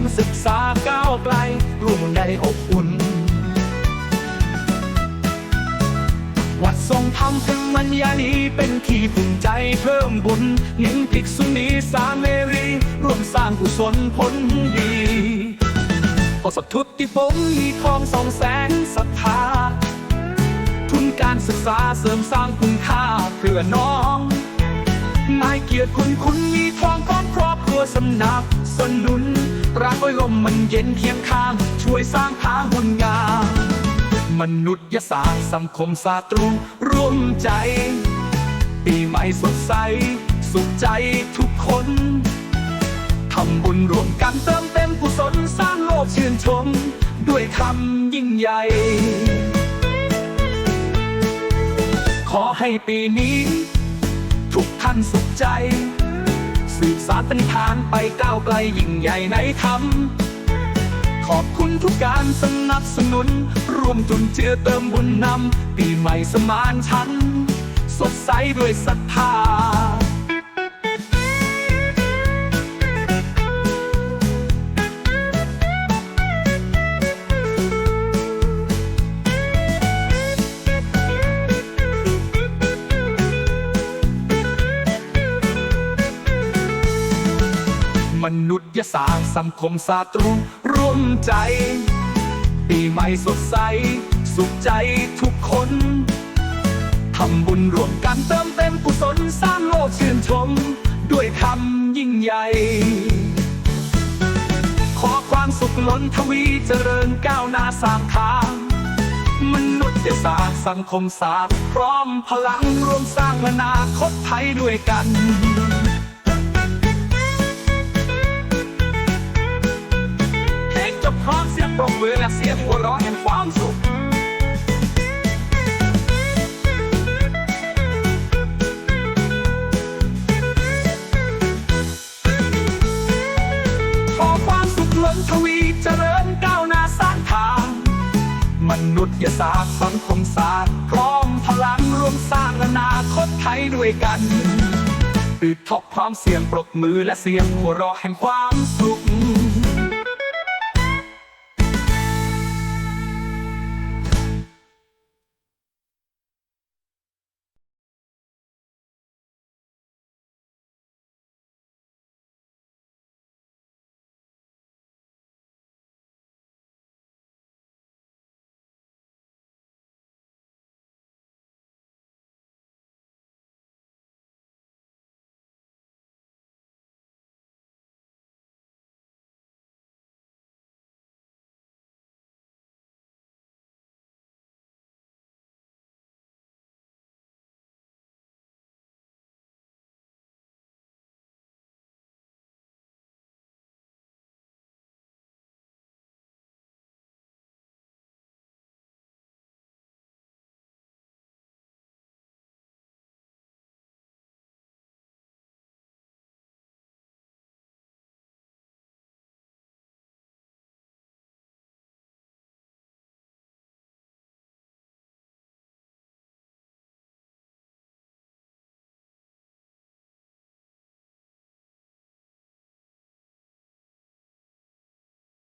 มศึกษาก้าวไกลร่วมในอบอุ่น วัดทรงธรรมถึงมัญญานีเป็นที่ภูมิใจเพิ่มบุญเน้นภิกษุณีสามเมรีร่วมสร้างกุศลผลดีพอสทุติพงมีทองสองแสนศรัทธา ทุนการศึกษาเสริมสร้างคุณค่าเพื่อน้องนายเกียรติคุณคุณมีทองก้อนครอบครัวสำนับสนุน รักไว้ลมมันเย็นเคียงข้าง ช่วยสร้างทางหุ่นงามมนุษยศาสตร์สังคมศาสตร์ตรูร่วมใจ ปีใหม่สดใส สุขใจทุกคนทำบุญรวมกันเติมเต็มกุศลสร้างโลกชื่นชม ด้วยคำยิ่งใหญ่ ขอให้ปีนี้ ทุกท่านสุขใจ สืบสารปณิธานไปก้าวไกลยิ่งใหญ่ในธรรม ขอบคุณทุกการสนับสนุน ร่วมจุนเจือเติมบุญนำ ปีใหม่สมานฉันท์สดใสด้วยศรัทธา มนุษยศาสตร์สังคมศาสตร์รูร่วมใจ ปีใหม่สดใส สุขใจทุกคน ทำบุญรวมกันเติมเต็มกุศลสร้างโลกชื่นชม ด้วยคำยิ่งใหญ่ ขอความสุขล้นทวีเจริญก้าวหน้าสางทางมนุษยศาสตร์สังคมศาสตร์พร้อมพลังรวมสร้างอนาคตไทยด้วยกัน ทวีเจริญก้าวหน้าสร้างทาง มนุษยศาสตร์สังคมศาสตร์พร้อมพลังรวมสร้างอนาคตไทยด้วยกันตืดทบพร้อมเสี่ยงปรบมือและเสียงหัวเราะแห่งความสุข